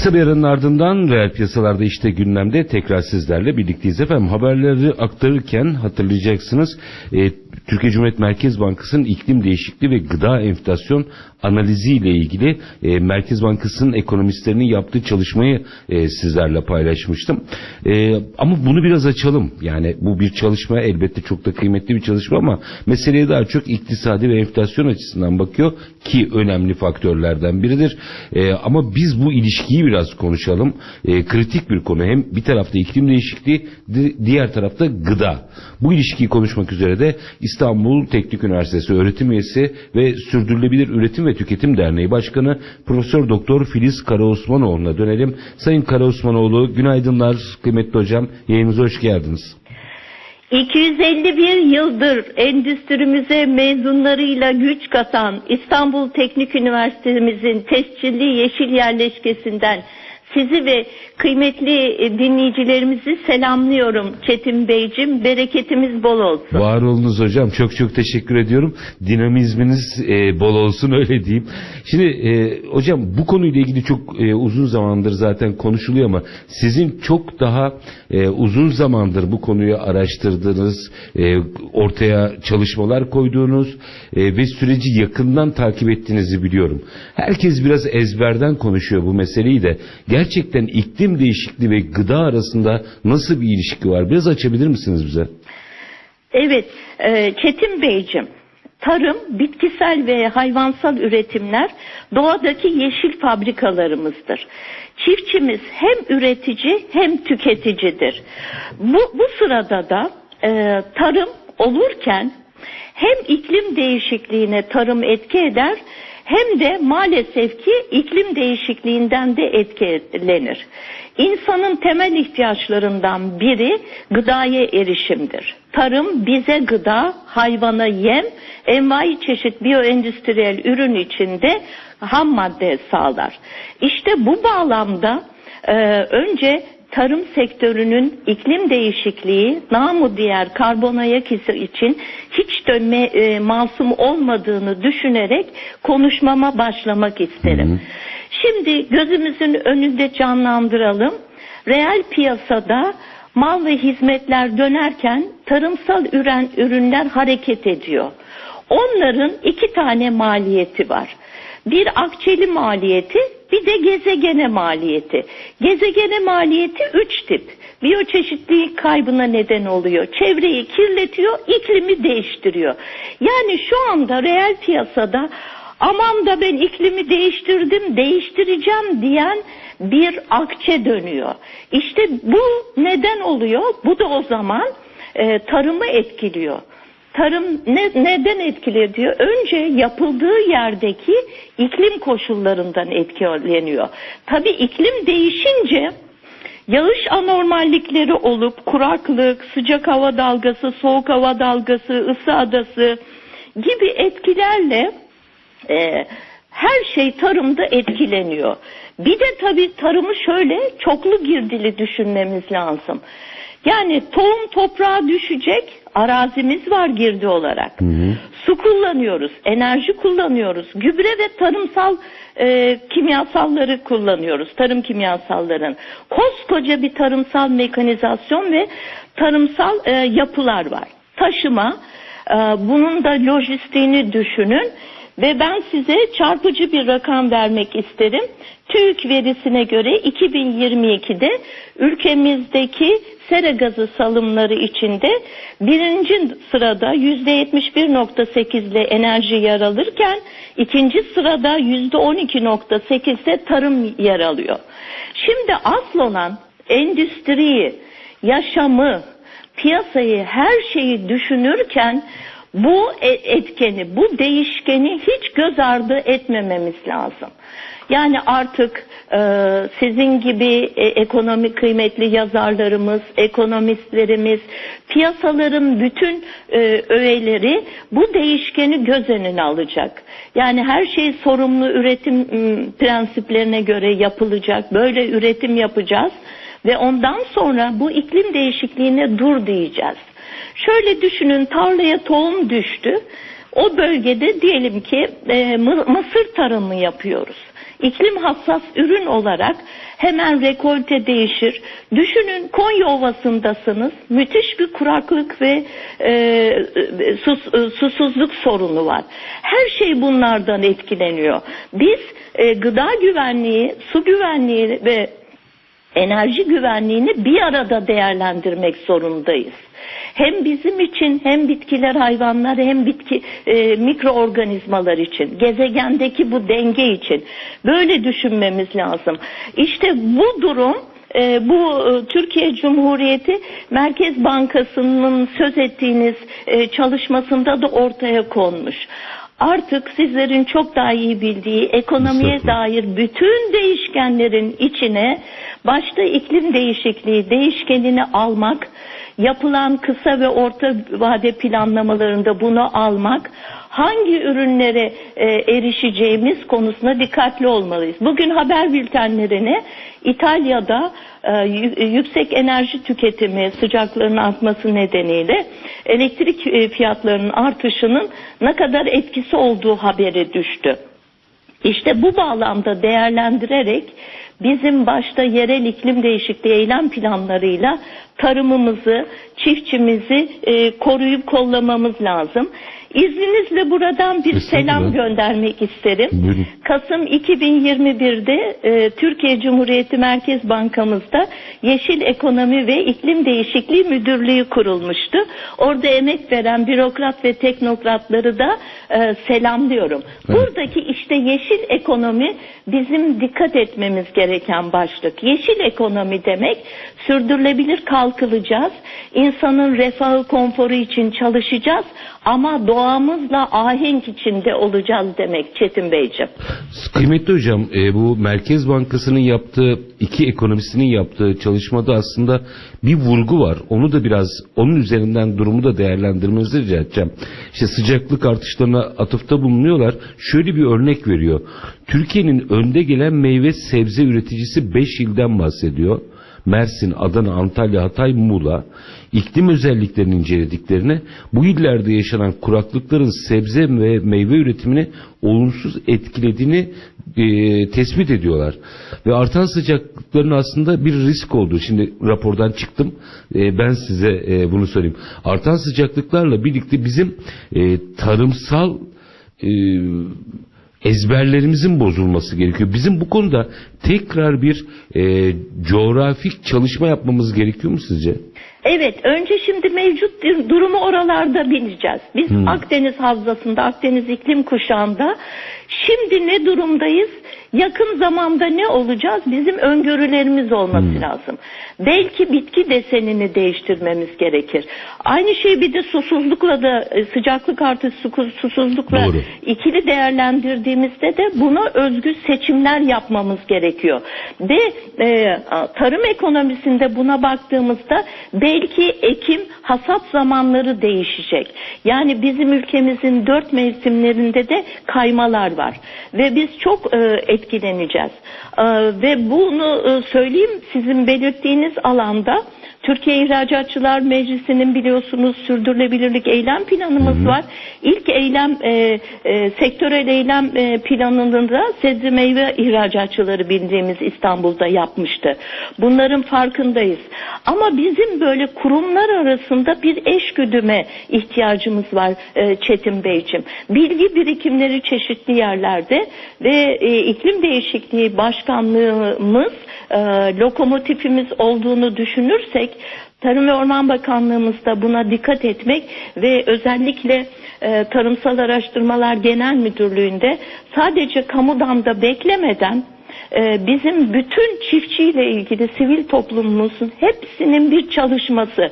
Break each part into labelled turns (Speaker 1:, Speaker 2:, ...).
Speaker 1: Kısa bir aranın ardından reel piyasalarda işte gündemde tekrar sizlerle birlikteyiz efendim. Haberleri aktarırken hatırlayacaksınız e, Türkiye Cumhuriyet Merkez Bankası'nın iklim değişikliği ve gıda enflasyon analizi ile ilgili e, Merkez Bankası'nın ekonomistlerinin yaptığı çalışmayı e, sizlerle paylaşmıştım. E, ama bunu biraz açalım. Yani bu bir çalışma elbette çok da kıymetli bir çalışma ama meseleye daha çok iktisadi ve enflasyon açısından bakıyor ki önemli faktörlerden biridir. E, ama biz bu ilişkiyi biraz konuşalım. E, kritik bir konu. Hem bir tarafta iklim değişikliği, di- diğer tarafta gıda. Bu ilişkiyi konuşmak üzere de İstanbul Teknik Üniversitesi öğretim üyesi ve Sürdürülebilir Üretim ve Tüketim Derneği Başkanı Profesör Doktor Filiz Karaosmanoğlu'na dönelim. Sayın Karaosmanoğlu günaydınlar kıymetli hocam. Yayınımıza hoş geldiniz.
Speaker 2: 251 yıldır endüstrimize mezunlarıyla güç katan İstanbul Teknik Üniversitemizin tescilli yeşil yerleşkesinden sizi ve kıymetli e, dinleyicilerimizi selamlıyorum Çetin Beyciğim. Bereketimiz bol olsun.
Speaker 1: Var olunuz hocam. Çok çok teşekkür ediyorum. Dinamizminiz e, bol olsun öyle diyeyim. Şimdi e, hocam bu konuyla ilgili çok e, uzun zamandır zaten konuşuluyor ama sizin çok daha e, uzun zamandır bu konuyu araştırdığınız, e, ortaya çalışmalar koyduğunuz e, ve süreci yakından takip ettiğinizi biliyorum. Herkes biraz ezberden konuşuyor bu meseleyi de. Gerçekten iklim değişikliği ve gıda arasında nasıl bir ilişki var? Biraz açabilir misiniz bize?
Speaker 2: Evet, e, Çetin Beyciğim. Tarım, bitkisel ve hayvansal üretimler doğadaki yeşil fabrikalarımızdır. Çiftçimiz hem üretici hem tüketicidir. Bu, bu sırada da e, tarım olurken hem iklim değişikliğine tarım etki eder hem de maalesef ki iklim değişikliğinden de etkilenir. İnsanın temel ihtiyaçlarından biri gıdaya erişimdir. Tarım bize gıda, hayvana yem, envai çeşit biyoendüstriyel ürün içinde ham madde sağlar. İşte bu bağlamda e, önce tarım sektörünün iklim değişikliği, namı diğer karbon ayak izi için hiç dönme e, masum olmadığını düşünerek konuşmama başlamak isterim. Şimdi gözümüzün önünde canlandıralım. Reel piyasada mal ve hizmetler dönerken tarımsal üren ürünler hareket ediyor. Onların iki tane maliyeti var. Bir akçeli maliyeti, bir de gezegene maliyeti. Gezegene maliyeti üç tip. Biyoçeşitlilik kaybına neden oluyor. Çevreyi kirletiyor, iklimi değiştiriyor. Yani şu anda reel piyasada aman da ben iklimi değiştirdim, değiştireceğim diyen bir akçe dönüyor. İşte bu neden oluyor? Bu da o zaman e, tarımı etkiliyor. Tarım ne, neden etkili diyor? Önce yapıldığı yerdeki iklim koşullarından etkileniyor. Tabii iklim değişince yağış anormallikleri olup kuraklık, sıcak hava dalgası, soğuk hava dalgası, ısı adası gibi etkilerle e, her şey tarımda etkileniyor. Bir de tabii tarımı şöyle çoklu girdili düşünmemiz lazım. Yani tohum toprağa düşecek, arazimiz var girdi olarak. Su kullanıyoruz, enerji kullanıyoruz, gübre ve tarımsal e, kimyasalları kullanıyoruz, tarım kimyasalların. Koskoca bir tarımsal mekanizasyon ve tarımsal e, yapılar var. Taşıma, e, bunun da lojistiğini düşünün. Ve ben size çarpıcı bir rakam vermek isterim. TÜİK verisine göre 2022'de ülkemizdeki sera gazı salımları içinde birinci sırada %71.8 ile enerji yer alırken ikinci sırada %12.8 ile tarım yer alıyor. Şimdi asıl olan endüstriyi, yaşamı, piyasayı, her şeyi düşünürken bu e- etkeni, bu değişkeni hiç göz ardı etmememiz lazım. Yani artık e, sizin gibi e, ekonomi kıymetli yazarlarımız, ekonomistlerimiz, piyasaların bütün e, öğeleri bu değişkeni göz önüne alacak. Yani her şey sorumlu üretim prensiplerine göre yapılacak. Böyle üretim yapacağız ve ondan sonra bu iklim değişikliğine dur diyeceğiz. Şöyle düşünün tarlaya tohum düştü. O bölgede diyelim ki e, mı- mısır tarımı yapıyoruz. İklim hassas ürün olarak Hemen rekolte değişir. Düşünün Konya Ovası'ndasınız. Müthiş bir kuraklık ve e, sus- e, susuzluk sorunu var. Her şey bunlardan etkileniyor. Biz e, gıda güvenliği, su güvenliği ve enerji güvenliğini bir arada değerlendirmek zorundayız. Hem bizim için hem bitkiler, hayvanlar hem bitki e, mikroorganizmalar için, gezegendeki bu denge için böyle düşünmemiz lazım. İşte bu durum e, bu e, Türkiye Cumhuriyeti Merkez Bankası'nın söz ettiğiniz e, çalışmasında da ortaya konmuş. Artık sizlerin çok daha iyi bildiği ekonomiye dair bütün değişkenlerin içine başta iklim değişikliği değişkenini almak, yapılan kısa ve orta vade planlamalarında bunu almak, hangi ürünlere e, erişeceğimiz konusunda dikkatli olmalıyız. Bugün haber bültenlerini İtalya'da e, yü- yüksek enerji tüketimi sıcaklığın artması nedeniyle elektrik e, fiyatlarının artışının ne kadar etkisi olduğu haberi düştü. İşte bu bağlamda değerlendirerek bizim başta yerel iklim değişikliği eylem planlarıyla tarımımızı, çiftçimizi e, koruyup kollamamız lazım. İzninizle buradan bir
Speaker 1: Estağfurullah.
Speaker 2: selam göndermek isterim.
Speaker 1: Buyurun.
Speaker 2: Kasım 2021'de e, Türkiye Cumhuriyeti Merkez Bankamızda Yeşil Ekonomi ve İklim Değişikliği Müdürlüğü kurulmuştu. Orada emek veren bürokrat ve teknokratları da e, selamlıyorum. Buradaki işte yeşil ekonomi bizim dikkat etmemiz gereken başlık. Yeşil ekonomi demek sürdürülebilir kalkılacağız. İnsanın refahı, konforu için çalışacağız ama doğamızla ahenk içinde olacağız demek Çetin Beyciğim.
Speaker 1: Kıymetli hocam e, bu Merkez Bankası'nın yaptığı iki ekonomisinin yaptığı çalışmada aslında bir vurgu var. Onu da biraz onun üzerinden durumu da değerlendirmenizi rica edeceğim. İşte sıcaklık artışlarına atıfta bulunuyorlar. Şöyle bir örnek veriyor. Türkiye'nin önde gelen meyve sebze üreticisi 5 ilden bahsediyor. Mersin, Adana, Antalya, Hatay, Muğla iklim özelliklerini incelediklerine bu illerde yaşanan kuraklıkların sebze ve meyve üretimini olumsuz etkilediğini e, tespit ediyorlar. Ve artan sıcaklıkların aslında bir risk olduğu. Şimdi rapordan çıktım. E, ben size e, bunu söyleyeyim. Artan sıcaklıklarla birlikte bizim e, tarımsal e, ezberlerimizin bozulması gerekiyor. Bizim bu konuda tekrar bir e, coğrafik çalışma yapmamız gerekiyor mu sizce?
Speaker 2: Evet, önce şimdi mevcut durumu oralarda bileceğiz. Biz Akdeniz Havzası'nda, Akdeniz iklim kuşağında şimdi ne durumdayız? Yakın zamanda ne olacağız? Bizim öngörülerimiz olması lazım. Belki bitki desenini değiştirmemiz gerekir. Aynı şey bir de susuzlukla da e, sıcaklık artışı su- susuzlukla
Speaker 1: Doğru.
Speaker 2: ikili değerlendirdiğimizde de buna özgü seçimler yapmamız gerekiyor. Ve e, tarım ekonomisinde buna baktığımızda belki ekim hasat zamanları değişecek. Yani bizim ülkemizin dört mevsimlerinde de kaymalar var. Ve biz çok e, etkileneceğiz. E, ve bunu e, söyleyeyim sizin belirttiğiniz alanda Türkiye İhracatçılar Meclisi'nin biliyorsunuz sürdürülebilirlik eylem planımız var. İlk eylem e, e, sektörel eylem e, planında sebze meyve ihracatçıları bildiğimiz İstanbul'da yapmıştı. Bunların farkındayız. Ama bizim böyle kurumlar arasında bir eşgüdüme ihtiyacımız var e, Çetin Beyciğim. Bilgi birikimleri çeşitli yerlerde ve e, iklim değişikliği başkanlığımız e, lokomotifimiz olduğunu düşünürsek Tarım ve Orman Bakanlığımızda buna dikkat etmek ve özellikle e, Tarımsal Araştırmalar Genel Müdürlüğü'nde sadece kamudan da beklemeden e, bizim bütün çiftçiyle ilgili sivil toplumumuzun hepsinin bir çalışması.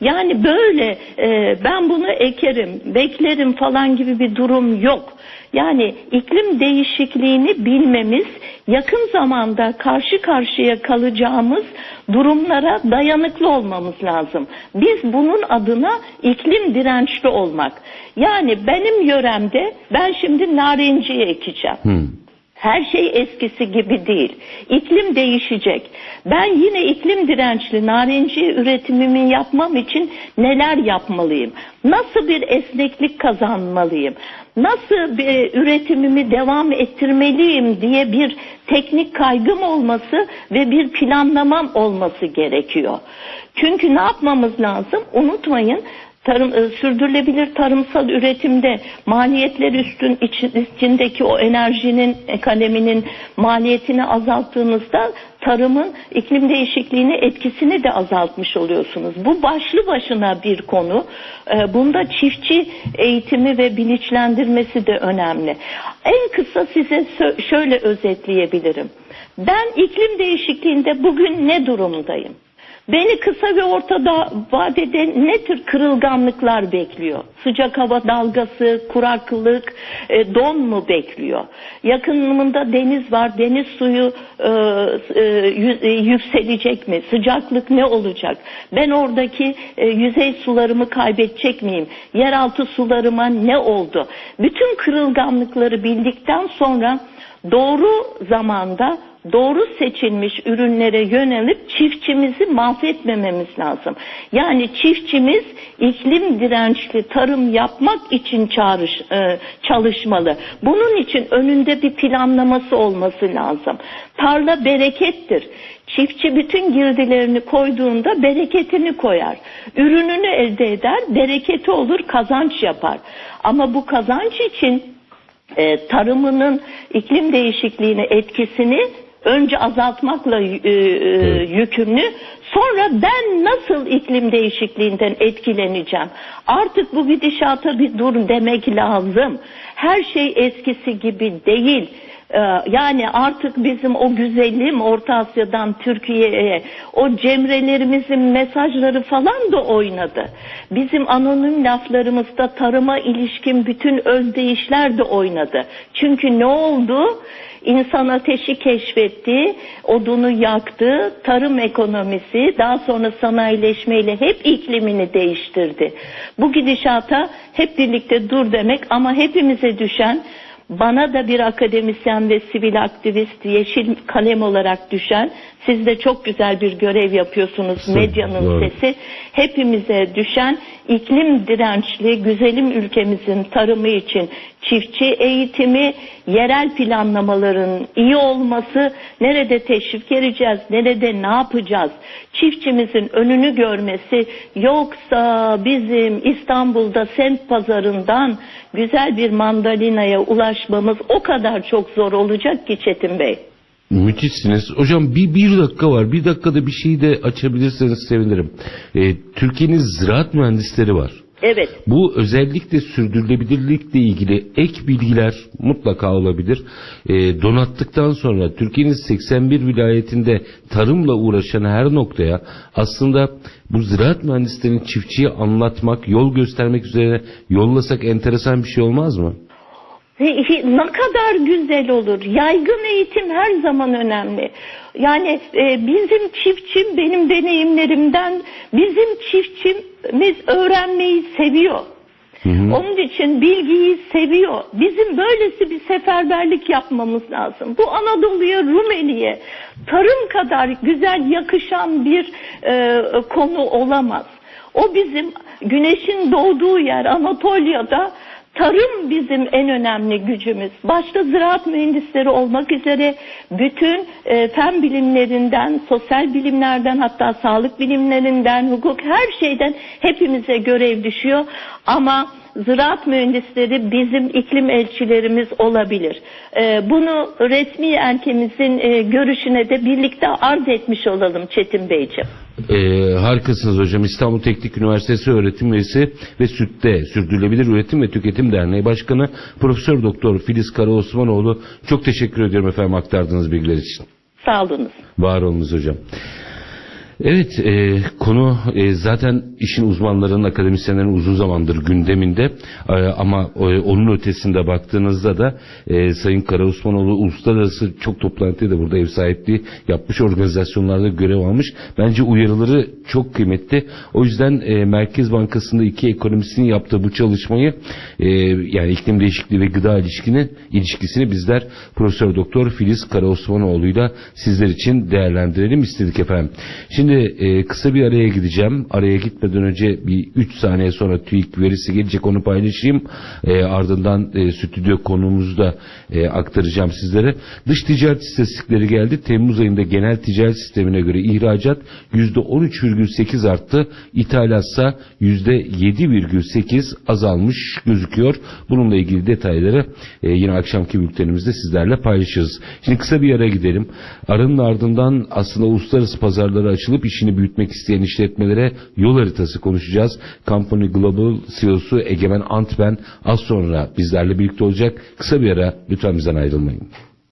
Speaker 2: Yani böyle e, ben bunu ekerim, beklerim falan gibi bir durum yok. Yani iklim değişikliğini bilmemiz, yakın zamanda karşı karşıya kalacağımız durumlara dayanıklı olmamız lazım. Biz bunun adına iklim dirençli olmak. Yani benim yöremde ben şimdi narenciye ekeceğim.
Speaker 1: Hmm.
Speaker 2: Her şey eskisi gibi değil. İklim değişecek. Ben yine iklim dirençli narenciye üretimimi yapmam için neler yapmalıyım? Nasıl bir esneklik kazanmalıyım? Nasıl bir üretimimi devam ettirmeliyim diye bir teknik kaygım olması ve bir planlamam olması gerekiyor. Çünkü ne yapmamız lazım? Unutmayın tarım e, sürdürülebilir tarımsal üretimde maliyetler üstün için- içindeki o enerjinin kaleminin maliyetini azalttığınızda tarımın iklim değişikliğine etkisini de azaltmış oluyorsunuz. Bu başlı başına bir konu. E, Bunda çiftçi eğitimi ve bilinçlendirmesi de önemli. En kısa size şöyle özetleyebilirim. Ben iklim değişikliğinde bugün ne durumdayım? Beni kısa ve orta da vadede ne tür kırılganlıklar bekliyor? Sıcak hava dalgası, kuraklık, e, don mu bekliyor? Yakınımda deniz var, deniz suyu e, e, e, yükselecek mi? Sıcaklık ne olacak? Ben oradaki e, yüzey sularımı kaybedecek miyim? Yeraltı sularıma ne oldu? Bütün kırılganlıkları bildikten sonra doğru zamanda doğru seçilmiş ürünlere yönelip çiftçimizi mahvetmememiz lazım. Yani çiftçimiz iklim dirençli tarım yapmak için çağrış, e, çalışmalı. Bunun için önünde bir planlaması olması lazım. Tarla berekettir. Çiftçi bütün girdilerini koyduğunda bereketini koyar. Ürününü elde eder, bereketi olur, kazanç yapar. Ama bu kazanç için e, tarımının iklim değişikliğine etkisini önce azaltmakla e, e, yükümlü. Sonra ben nasıl iklim değişikliğinden etkileneceğim? Artık bu gidişata bir dur demek lazım. Her şey eskisi gibi değil. Ee, Yani artık bizim o güzelim Orta Asya'dan Türkiye'ye o cemrelerimizin mesajları falan da oynadı. Bizim anonim laflarımızda tarıma ilişkin bütün özdeyişler de oynadı. Çünkü ne oldu? İnsan ateşi keşfetti, odunu yaktı, tarım ekonomisi, daha sonra sanayileşmeyle hep iklimini değiştirdi. Bu gidişata hep birlikte dur demek ama hepimize düşen bana da bir akademisyen ve sivil aktivist yeşil kalem olarak düşen siz de çok güzel bir görev yapıyorsunuz medyanın
Speaker 1: doğru.
Speaker 2: sesi hepimize düşen iklim dirençli güzelim ülkemizin tarımı için çiftçi eğitimi yerel planlamaların iyi olması nerede teşvik edeceğiz nerede ne yapacağız çiftçimizin önünü görmesi yoksa bizim İstanbul'da semt pazarından güzel bir mandalinaya ulaşmamız o kadar çok zor olacak ki Çetin Bey.
Speaker 1: Müthişsiniz. Hocam bir, bir dakika var. Bir dakikada bir şeyi de açabilirseniz sevinirim. Ee, Türkiye'nin ziraat mühendisleri var.
Speaker 2: Evet.
Speaker 1: Bu özellikle sürdürülebilirlikle ilgili ek bilgiler mutlaka olabilir. Ee, donattıktan sonra Türkiye'nin 81 vilayetinde tarımla uğraşan her noktaya aslında bu ziraat mühendislerini çiftçiye anlatmak, yol göstermek üzere yollasak enteresan bir şey olmaz mı?
Speaker 2: Ne kadar güzel olur. Yaygın eğitim her zaman önemli. Yani e, bizim çiftçim benim deneyimlerimden bizim çiftçimiz öğrenmeyi seviyor. Onun için bilgiyi seviyor. Bizim böylesi bir seferberlik yapmamız lazım. Bu Anadolu'ya, Rumeli'ye tarım kadar güzel yakışan bir e, konu olamaz. O bizim güneşin doğduğu yer Anatolia'da Tarım bizim en önemli gücümüz. Başta ziraat mühendisleri olmak üzere bütün e, fen bilimlerinden, sosyal bilimlerden hatta sağlık bilimlerinden, hukuk her şeyden hepimize görev düşüyor. Ama ziraat mühendisleri bizim iklim elçilerimiz olabilir. E, bunu resmi erkemizin e, görüşüne de birlikte arz etmiş olalım Çetin Beyciğim.
Speaker 1: Ee, harikasınız hocam. İstanbul Teknik Üniversitesi öğretim üyesi ve SÜT'te Sürdürülebilir Üretim ve Tüketim Derneği Başkanı Profesör Doktor Filiz Karaosmanoğlu. Çok teşekkür ediyorum efendim aktardığınız bilgiler için.
Speaker 2: Sağ olunuz.
Speaker 1: Var olunuz hocam. Evet, e, konu e, zaten işin uzmanlarının, akademisyenlerin uzun zamandır gündeminde E, ama e, onun ötesinde baktığınızda da e, Sayın Karaosmanoğlu uluslararası çok toplantıya da burada ev sahipliği yapmış organizasyonlarda görev almış. Bence uyarıları çok kıymetli. O yüzden e, Merkez Bankası'nda iki ekonomisinin yaptığı bu çalışmayı e, yani iklim değişikliği ve gıda ilişkini, ilişkisini bizler Profesör Doktor Filiz Karaosmanoğlu'yla sizler için değerlendirelim istedik efendim. Şimdi e, kısa bir araya gideceğim. Araya gitmeden önce bir 3 saniye sonra TÜİK verisi gelecek onu paylaşayım. E, ardından e, stüdyo konumuzu da e, aktaracağım sizlere. Dış ticaret istatistikleri geldi. Temmuz ayında genel ticaret sistemine göre ihracat %13,8 arttı. İthalatsa %7,8 azalmış gözüküyor. Bununla ilgili detayları e, yine akşamki bültenimizde sizlerle paylaşırız. Şimdi kısa bir ara gidelim. Aranın ardından aslında uluslararası pazarlara açılıp işini büyütmek isteyen işletmelere yol haritası konuşacağız. Company Global CEO'su Egemen Antben az sonra bizlerle birlikte olacak. Kısa bir ara lütfen bizden ayrılmayın.